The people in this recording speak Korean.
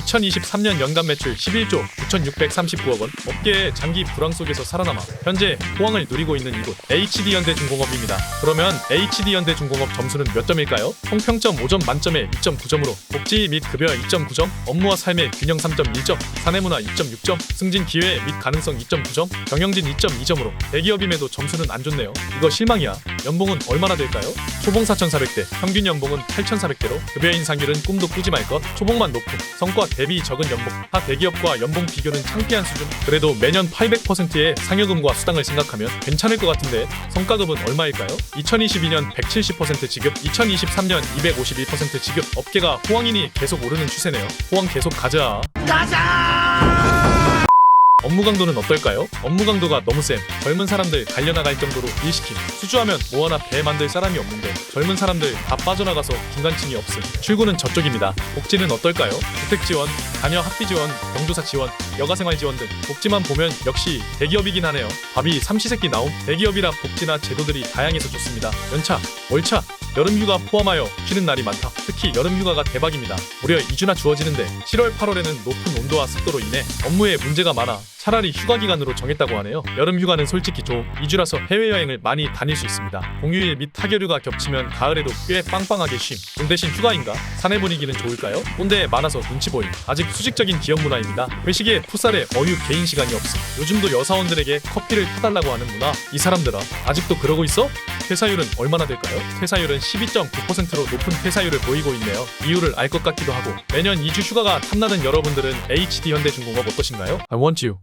2023년 연간 매출 11조 9,639억 원. 업계의 장기 불황 속에서 살아남아 현재 호황을 누리고 있는 이곳 HD현대중공업입니다. 그러면 HD현대중공업 점수는 몇 점일까요? 총평점 5점 만점에 2.9점으로 복지 및 급여 2.9점, 업무와 삶의 균형 3.1점, 사내문화 2.6점, 승진 기회 및 가능성 2.9점, 경영진 2.2점으로 대기업임에도 점수는 안 좋네요. 이거 실망이야. 연봉은 얼마나 될까요? 초봉 4,400대, 평균 연봉은 8,400대로 급여 인상률은 꿈도 꾸지 말 것. 초봉만 높고 성과 대비 적은 연봉. 타 대기업과 연봉 비교는 창피한 수준. 그래도 매년 800%의 상여금과 수당을 생각하면 괜찮을 것 같은데 성과급은 얼마일까요? 2022년 170% 지급, 2023년 251% 지급. 업계가 호황이니 계속 오르는 추세네요. 호황 계속 가자. 업무 강도는 어떨까요? 업무 강도가 너무 쌤. 젊은 사람들 달려나갈 정도로 일시킴. 수주하면 뭐 하나 배 만들 사람이 없는데 젊은 사람들 다 빠져나가서 중간층이 없음. 출구는 저쪽입니다. 복지는 어떨까요? 주택 지원, 자녀 학비 지원, 경조사 지원, 여가생활 지원 등 복지만 보면 역시 대기업이긴 하네요. 밥이 삼시세끼 나옴. 대기업이라 복지나 제도들이 다양해서 좋습니다. 연차, 월차, 여름휴가 포함하여 쉬는 날이 많다. 특히 여름휴가가 대박입니다. 무려 2주나 주어지는데 7월, 8월에는 높은 온도와 습도로 인해 업무에 문제가 많아 차라리 휴가 기간으로 정했다고 하네요. 여름 휴가는 솔직히 좀 2주라서 해외여행을 많이 다닐 수 있습니다. 공휴일 및 타결휴가 겹치면 가을에도 꽤 빵빵하게 쉼. 돈 대신 휴가인가? 사내 분위기는 좋을까요? 꼰대에 많아서 눈치 보임. 아직 수직적인 기업 문화입니다. 회식에 풋살에 어유 개인 시간이 없음. 요즘도 여사원들에게 커피를 타달라고 하는 문화. 이 사람들아 아직도 그러고 있어? 퇴사율은 얼마나 될까요? 퇴사율은 12.9%로 높은 퇴사율을 보이고 있네요. 이유를 알 것 같기도 하고 매년 2주 휴가가 탐나는 여러분들은 HD 현대중공업 어떠신가요? I want you.